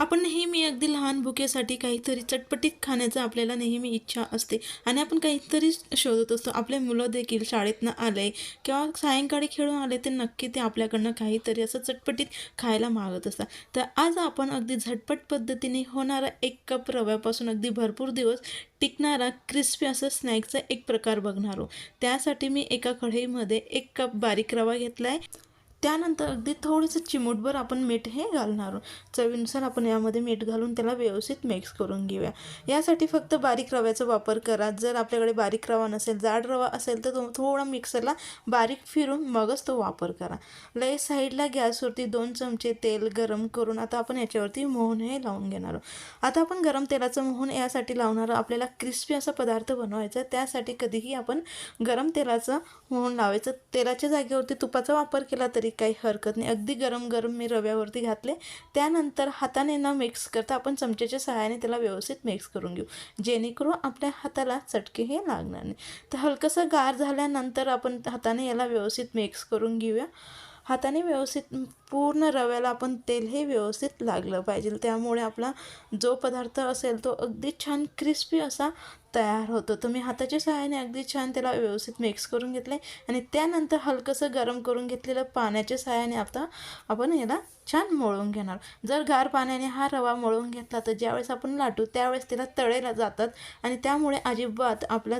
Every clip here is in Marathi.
आपण नेहमी अगदी लहान भुकेसाठी काहीतरी चटपटीत खाण्याचं आपल्याला नेहमी इच्छा असते. आणि आपण काहीतरी शोधत असतो. आपले मुलं देखील शाळेतनं आले किंवा सायंकाळी खेळून आले ते नक्की ते आपल्याकडनं काहीतरी असं चटपटीत खायला मागत असतात. तर आज आपण अगदी झटपट पद्धतीने होणारा एक कप रव्यापासून अगदी भरपूर दिवस टिकणारा क्रिस्पी असं स्नॅक्सचा एक प्रकार बघणार आहोत. त्यासाठी मी एका कढईमध्ये एक कप बारीक रवा घेतला आहे त्यानंतर अगदी थोडंसं चिमूटभर आपण मीठ हे घालणार आहोत. चवीनुसार आपण यामध्ये मीठ घालून त्याला व्यवस्थित मिक्स करून घेऊया. यासाठी फक्त बारीक रव्याचा वापर करा. जर आपल्याकडे बारीक रवा नसेल जाड रवा असेल तर तो थोडा मिक्सरला बारीक फिरून मगच तो वापर करा. लय साईडला गॅसवरती दोन चमचे तेल गरम करून आता आपण याच्यावरती मोहन हे लावून घेणार आहोत. आता आपण गरम तेलाचं मोहन यासाठी लावणार आहोत. आपल्याला क्रिस्पी असा पदार्थ बनवायचा त्यासाठी कधीही आपण गरम तेलाचं मोहन लावायचं. तेलाच्या जागेवरती तुपाचा वापर केला तरी काही हरकत नाही. अगदी गरम गरम मी रव्यावरती घातले. त्यानंतर हाताने न मिक्स करता आपण चमच्याच्या सहाय्याने त्याला व्यवस्थित मिक्स करून घेऊ. जेणेकरून आपल्या हाताला चटके हे लागणार नाही. तर हलकंसं गार झाल्यानंतर आपण हाताने याला व्यवस्थित मिक्स करून घेऊया. हाताने व्यवस्थित पूर्ण रव्याला आपण तेल हे व्यवस्थित लागलं पाहिजे. त्यामुळे आपला जो पदार्थ असेल तो अगदी छान क्रिस्पी असा तयार होतो. तर मी हाताच्या सहाय्याने अगदी छान त्याला व्यवस्थित मिक्स करून घेतले आणि त्यानंतर हलकंसं गरम करून घेतलेलं पाण्याच्या सहाय्याने आता आपण याला छान मळून घेणार. जर गार पाण्याने हा रवा मळून घेतला तर ज्यावेळेस आपण लाटू त्यावेळेस त्याला तळेला जातात. आणि त्यामुळे अजिबात आपला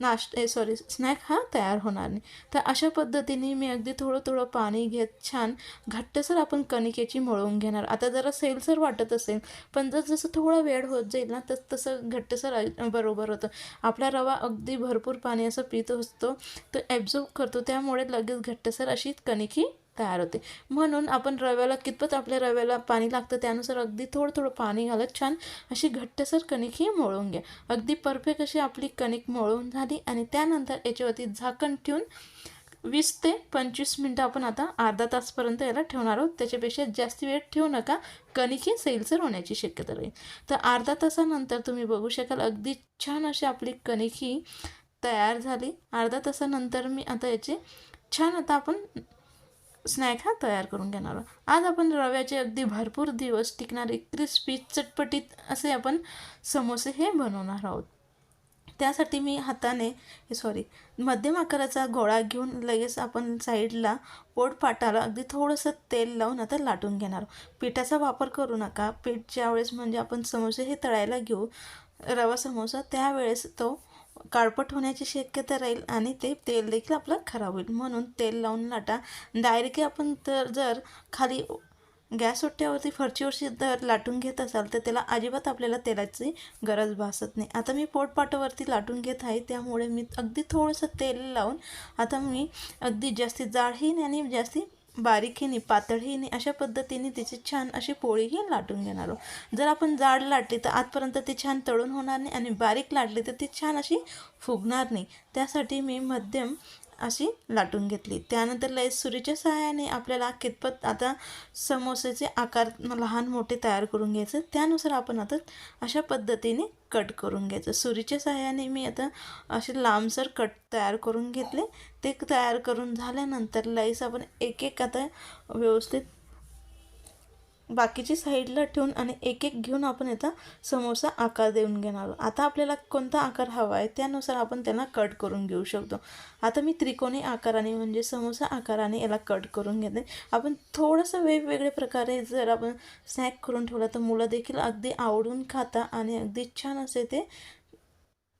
नाश्त सॉरी स्नॅक हा? तयार होणार नाही. तर अशा पद्धतीने मी अगदी थोडं थोडं पाणी घेत छान घट्टसर आपण कणिकेची मळवून घेणार. आता जरा सैलसर वाटत असेल पण जर जसं थोडा वेळ होत जाईल ना तस तसं घट्टसर बरोबर होतं. आपला रवा अगदी भरपूर पाणी असं पित असतो तो ॲब्झॉर्ब करतो त्यामुळे लगेच घट्टसर अशी कणिकी तयार होते. म्हणून आपण रव्याला कितपत आपल्या रव्याला पाणी लागतं त्यानुसार अगदी थोडं थोडं पाणी घालत छान अशी घट्टसर कणिक ही मळून घ्या. अगदी परफेक्ट अशी आपली कणिक मळून झाली आणि त्यानंतर याच्यावरती झाकण ठेवून वीस ते पंचवीस मिनटं आपण आता अर्धा तासपर्यंत याला ठेवणार आहोत. त्याच्यापेक्षा जास्त वेळ ठेवू नका. कणिक ही सैलसर होण्याची शक्यता राहील. तर अर्धा तासानंतर तुम्ही बघू शकाल अगदी छान अशी आपली कणिक ही तयार झाली. अर्धा तासानंतर मी आता याचे छान आता आपण स्नॅक हा तयार करून घेणार आहोत. आज आपण रव्याचे अगदी भरपूर दिवस टिकणारे क्रिस्पी चटपटीत असे आपण समोसे हे बनवणार आहोत. त्यासाठी मी हाताने सॉरी मध्यम आकाराचा गोळा घेऊन लगेच आपण साईडला पोटपाटाला अगदी थोडंसं तेल लावून आता लाटून घेणार आहोत. पिठाचा वापर करू नका. पीठ ज्यावेळेस म्हणजे आपण समोसे हे तळायला घेऊ रवा समोसा त्यावेळेस तो काळपट होण्याची शक्यता राहील आणि ते तेल देखील आपलं खराब होईल. म्हणून तेल लावून लाटा. डायरेक्टली आपण तर जर खाली गॅस ओट्ट्यावरती फरचीवरची जर लाटून घेत असाल तर त्याला अजिबात आपल्याला तेलाची गरज भासत नाही. आता मी पोटपाटावरती लाटून घेत आहे त्यामुळे मी अगदी थोडंसं तेल लावून आता मी अगदी जास्ती जाडही नाही आणि जास्ती बारीकीने पातळीने अशा पद्धतीने तिची छान अशी पोळीही लाटून घेणार आहोत. जर आपण जाड लाटली तर आतपर्यंत ती छान तळून होणार नाही आणि बारीक लाटली तर ती छान अशी फुगणार नाही. त्यासाठी मी मध्यम अशी लाटून घेतली. त्यानंतर लय सुरीच्या सहाय्याने आपल्याला कितपत आता समोसेचे आकार लहान मोठे तयार करून घ्यायचं त्यानुसार आपण आता अशा पद्धतीने कट करून घ्यायचं. सुरीच्या सहाय्याने मी आता असे लांबसर कट तयार करून घेतले. ते तयार करून झाल्यानंतर लईस आपण एक एक आता व्यवस्थित बाकीची साईडला ठेवून आणि एक एक घेऊन आपण याचा समोसा आकार देऊन घेणार आहोत. आता आपल्याला कोणता आकार हवा आहे त्यानुसार आपण त्यांना कट करून घेऊ शकतो. आता मी त्रिकोणी आकाराने म्हणजे समोसा आकाराने याला कट करून घेते. आपण थोडंसं वेगवेगळ्या प्रकारे जर आपण स्नॅक करून ठेवला तर मुलं देखील अगदी आवडून खाता आणि अगदी छान असे ते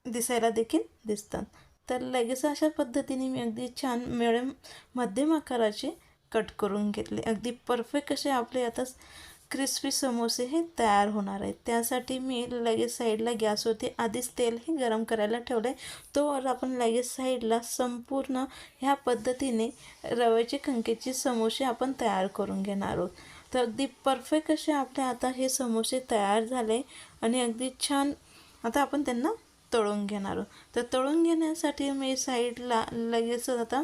दिसायला देखील दिसतात. तर लगेच अशा पद्धतीने मी अगदी छान मिडियम मध्यम आकाराचे कट करून घेतले. अगदी परफेक्ट असे आपले आता क्रिस्पी समोसे हे तयार होणार आहेत. त्यासाठी मी लगेच साईडला गॅसवरती आधीच तेल हे गरम करायला ठेवलं आहे तोवर आपण लगेच साईडला संपूर्ण ह्या पद्धतीने रव्याचे कणकेचे समोसे आपण तयार करून घेणार आहोत. तर अगदी परफेक्ट असे आपले आता हे समोसे तयार झाले आणि अगदी छान आता आपण त्यांना तळून घेणार आहोत. तर तळून घेण्यासाठी मी साईडला लगेचच आता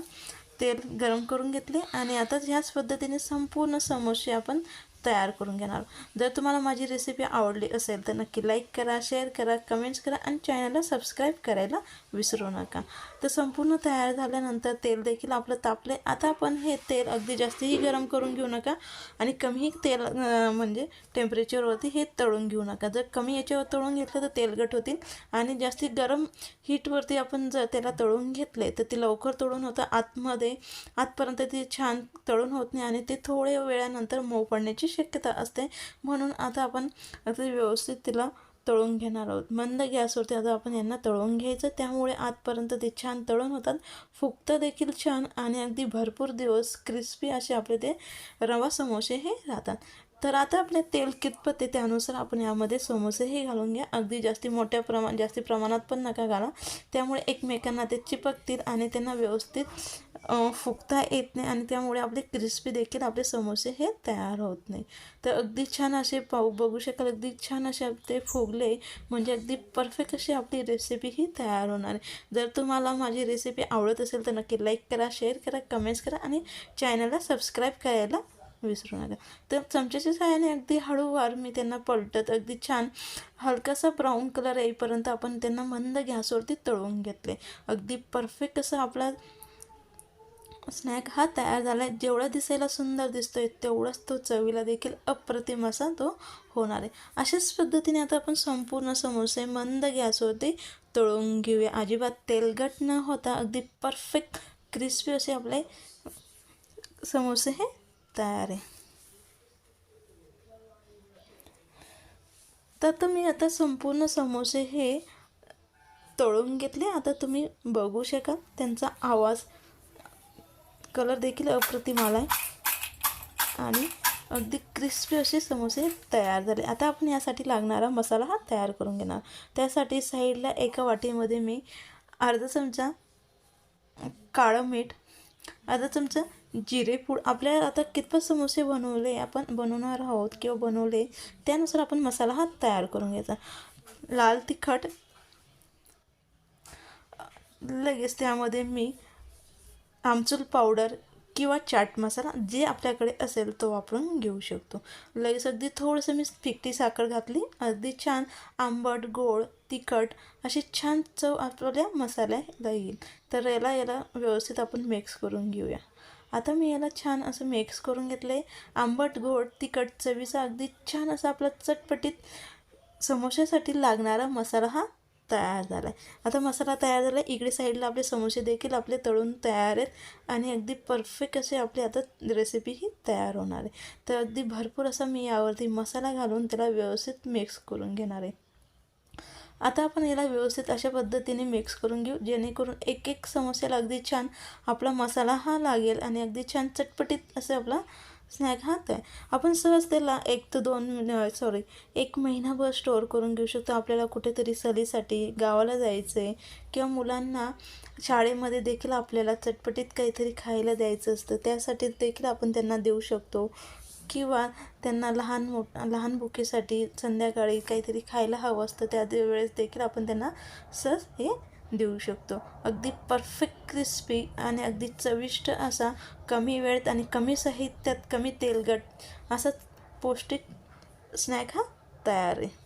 तेल गरम करून घेतले आणि आता ह्याच पद्धतीने संपूर्ण समोसे आपण तयार करून घेणार. जर तुम्हाला माझी रेसिपी आवडली असेल तर नक्की लाईक करा शेअर करा कमेंट्स करा आणि चॅनलला सबस्क्राईब करायला विसरू नका. तर संपूर्ण तयार झाल्यानंतर तेल देखील आपलं तापले. आता आपण हे तेल अगदी जास्तही गरम करून घेऊ नका आणि कमी तेल म्हणजे टेम्परेचरवरती हे तळून घेऊ नका. जर कमी याच्यावर तळून घेतलं तर तेलगट होतील आणि जास्ती गरम हीटवरती आपण जर त्याला तळून घेतले तर ते लवकर तळून होतं. आतमध्ये आतपर्यंत ते छान तळून होत नाही आणि ते थोड्या वेळानंतर मऊ पडण्याची शक्यता असते. म्हणून आता आपण अगदी व्यवस्थित तिला तळून घेणार आहोत. मंद गॅसवरती आता आपण यांना तळून घ्यायचं. त्यामुळे आतपर्यंत ते छान तळून होतात. फुगतं देखील छान आणि अगदी भरपूर दिवस क्रिस्पी असे आपले ते रवा समोसे हे राहतात. तर आता आपले तेल कितपत आहे त्यानुसार आपण यामध्ये समोसेही घालून घ्या. अगदी जास्ती मोठ्या प्रमाण जास्ती प्रमाणात पण नका घाला. त्यामुळे एकमेकांना ते चिपकतील आणि त्यांना व्यवस्थित फुगता येत नाही आणि त्यामुळे आपले क्रिस्पी देखील आपले समोसे हे तयार होत नाही. तर अगदी छान असे पाऊ बघू शकाल अगदी छान असे ते फुगले म्हणजे अगदी परफेक्ट अशी आपली रेसिपी ही तयार होणार आहे. जर तुम्हाला माझी रेसिपी आवडत असेल तर नक्की लाईक करा शेअर करा कमेंट्स करा आणि चॅनलला सबस्क्राईब करायला विसरू नका. तर चमच्याच्या सहाय्याने अगदी हळूवार मी त्यांना पलटत अगदी छान हलकासा ब्राऊन कलर येईपर्यंत आपण त्यांना मंद गॅसवरती तळून घेतले. अगदी परफेक्ट असं आपला स्नॅक हा तयार झाला आहे जेवढा दिसायला सुंदर दिसतोय तेवढाच तो चवीला देखील अप्रतिम असा तो होणार आहे. अशाच पद्धतीने आता आपण संपूर्ण समोसे मंद गॅसवरती तळून घेऊया. अजिबात तेलगट न होता अगदी परफेक्ट क्रिस्पी असे आपले समोसे हे तयार आहे. तर आता मी आता संपूर्ण समोसे हे तळून घेतले. आता तुम्ही बघू शकाल त्यांचा आवाज कलर देखील अप्रतिम आला आहे आणि अगदी क्रिस्पी असे समोसे तयार झाले. आता आपण यासाठी लागणारा मसाला हा तयार करून घेणार. त्यासाठी साईडला एका वाटीमध्ये मी अर्धा चमचा काळं मीठ अर्धा चमचा जिरे पूड. आता कितपत समोसे बनवले आपण बनवणार आहोत किंवा बनवले त्यानुसार आपण मसाला हा तयार करून घ्यायचा. लाल तिखट लगेच त्यामध्ये मी आमचूर पावडर किंवा चाट मसाला जे आपल्याकडे असेल तो वापरून घेऊ शकतो. लगेच अगदी थोडंसं मी फिकटी साखर घातली. अगदी छान आंबट गोड तिखट अशी छान चव आपल्या मसाल्याला येईल. तर याला याला व्यवस्थित आपण मिक्स करून घेऊया. आता मी याला छान असं मिक्स करून घेतलं आहे आंबट गोड तिखट चवीचा अगदी छान असा आपला चटपटीत समोश्यासाठी लागणारा मसाला हा तयार झाला आहे आता मसाला तयार झाला आहे इकडे साईडला आपले समोसे देखील आपले तळून तयार आहेत. आणि अगदी परफेक्ट असे आपली आता रेसिपी ही तयार होणार आहे. तर अगदी भरपूर असा मी यावरती मसाला घालून त्याला व्यवस्थित मिक्स करून घेणार आहे. आता आपण याला व्यवस्थित अशा पद्धतीने मिक्स करून घेऊ जेणेकरून एक एक समोस्याला अगदी छान आपला मसाला हा लागेल आणि अगदी छान चटपटीत असं आपला स्नॅक हा आहे. आपण सहज त्याला एक ते दोन सॉरी एक महिनाभर स्टोअर करून घेऊ शकतो. आपल्याला कुठेतरी सहलीसाठी गावाला जायचं आहे किंवा मुलांना शाळेमध्ये देखील आपल्याला चटपटीत काहीतरी खायला द्यायचं असतं. त्यासाठी देखील आपण त्यांना देऊ शकतो. किंवा त्यांना लहान मोठ लहान भुकेसाठी संध्याकाळी काहीतरी खायला हवं असतं. त्या वेळेस देखील आपण त्यांना सहज हे देऊ शकतो. अगदी परफेक्ट क्रिस्पी आणि अगदी चविष्ट असा कमी वेळेत आणि कमी साहित्यात कमी तेलगट असा पौष्टिक स्नॅक हा तयार आहे.